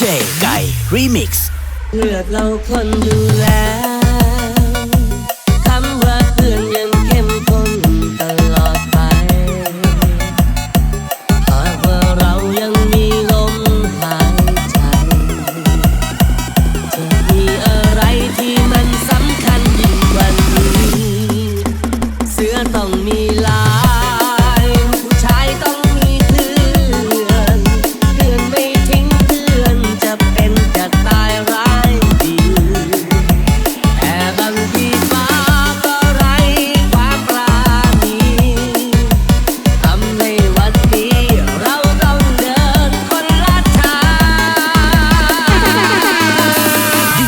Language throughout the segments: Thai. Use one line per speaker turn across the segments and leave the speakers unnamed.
เจไก่รีมิก
เลือกเราคนดูแลคำว่าเพื่อนยังเข้มข้นตลอดไปหากว่าเรายังมีลมหายใจจะมีอะไรที่มันสำคัญยิ่งกว่านี้ เสื้อต้องมี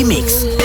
Remix.